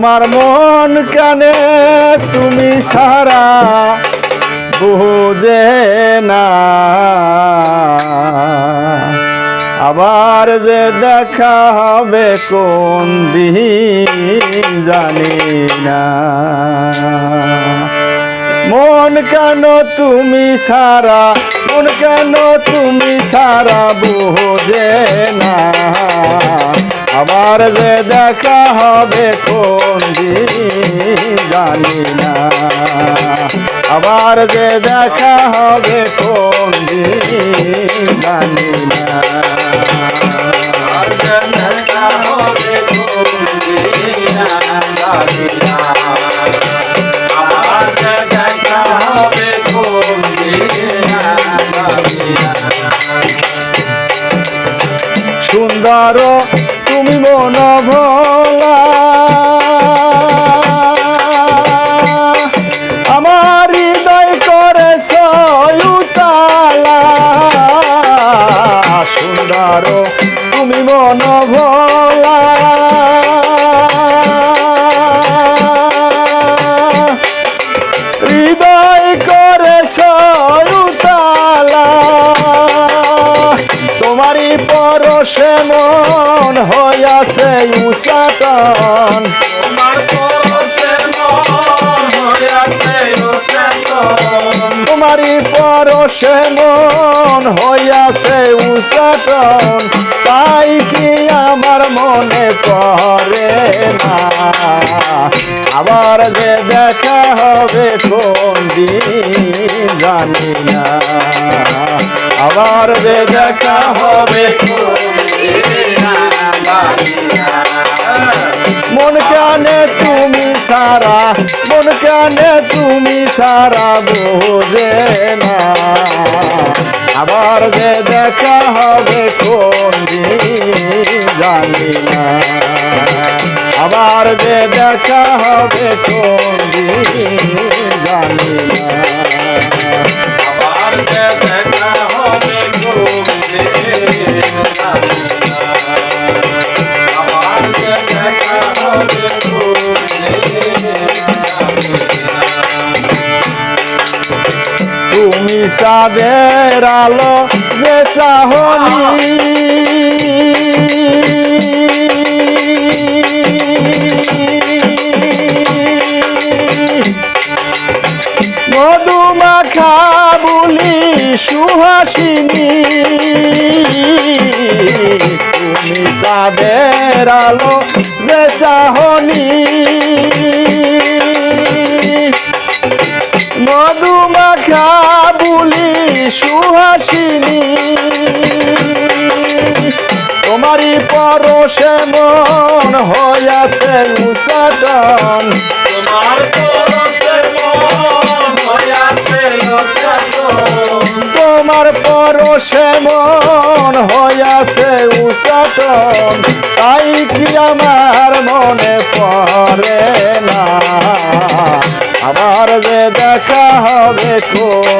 আমার মন কানে তুমি সারা বুঝে না। আবার যে দেখা হবে কোন দিন জানি না। মন কেন তুমি সারা মন কেন তুমি সারা বোঝে না। আবার যে দেখা হবে কোন জানি না। আবার যে দেখা হবে কোন জানি না। সুন্দর পরশে মন হইয়াছে উচাটন তোমারই পরশে মন হইয়াছে উচাটন তাই কি আমার মনে পড়ে না? আবার যে দেখা হবে কোন দিন জানি না। আবার যে দেখা হবে। মন কানে তুমি সারা, মন কানে তুমি সারা বোঝে না। আবার যে দেখা হবে কোন জানি না। আবার যে দেখা হবে কোন জানি না। সাদের আলো যে চাহনি। সুহাসিনী। তুমি সাদের আলো যে চাহনি। পরশে মন হইয়াছে উচাটন। তোমার পরশে মন হইয়াছে উচাটন। তাই কি আমার মনে পড়ে না? আবার যে দেখা হবে কোন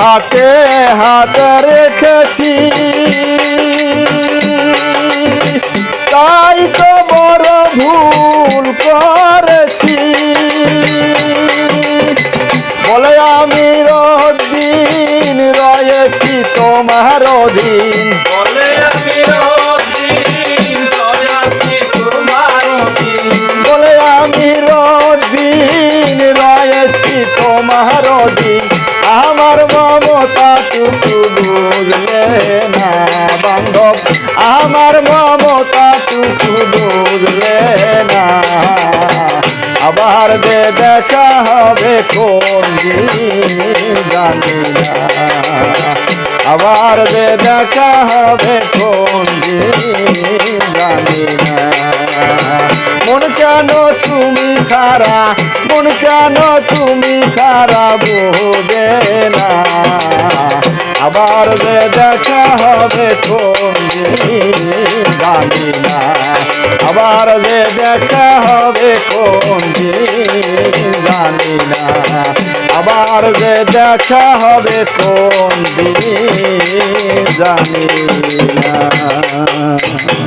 হাতে হাত রেখেছি। তাই তো বড় ভুল করেছি। বলে আমি দিন রয়েছি তোমার অধীন। বলে আমি দিন রয়েছি তোমার দিন মমতাটুকু বুঝলে না বান্ধব। আমার মমতাটুকু বুঝলে না। আবার যে দেখা হবে কোন জানি না। আবার যে দেখা হবে কোন জানি না। মন কেন তুমি সারা, মন কেন তুমি সারা বহুদে আবার যে দেখা হবে কোন জানি আবার যে দেখা হবে কোন জানি আবার যে দেখা হবে কোন জানি না।